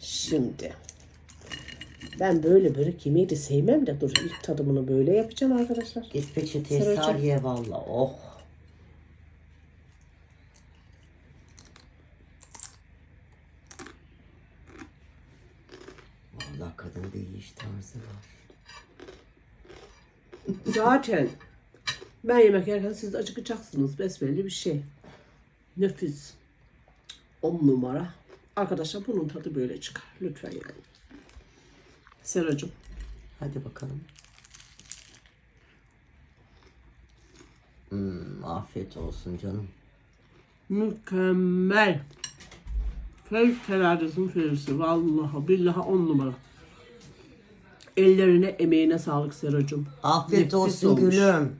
Şimdi. Ben böyle börek yemeyi de sevmem de dur ilk tadımını böyle yapacağım arkadaşlar. Git peçeteyi Sarı sar ye valla. Oh. Valla kadın yiyiş tarzı var. Zaten ben yemek yerken siz acıkacaksınız. Besbelli bir şey. Nefis. On numara. Arkadaşlar bunun tadı böyle çıkar. Lütfen yani. Seracığım. Hadi bakalım. Hmm, afiyet olsun canım. Mükemmel. Fevkaladesin fevzi. Vallahi billahi on numara. Ellerine emeğine sağlık Seracığım. Afiyet Nefis olsun olmuş. gülüm.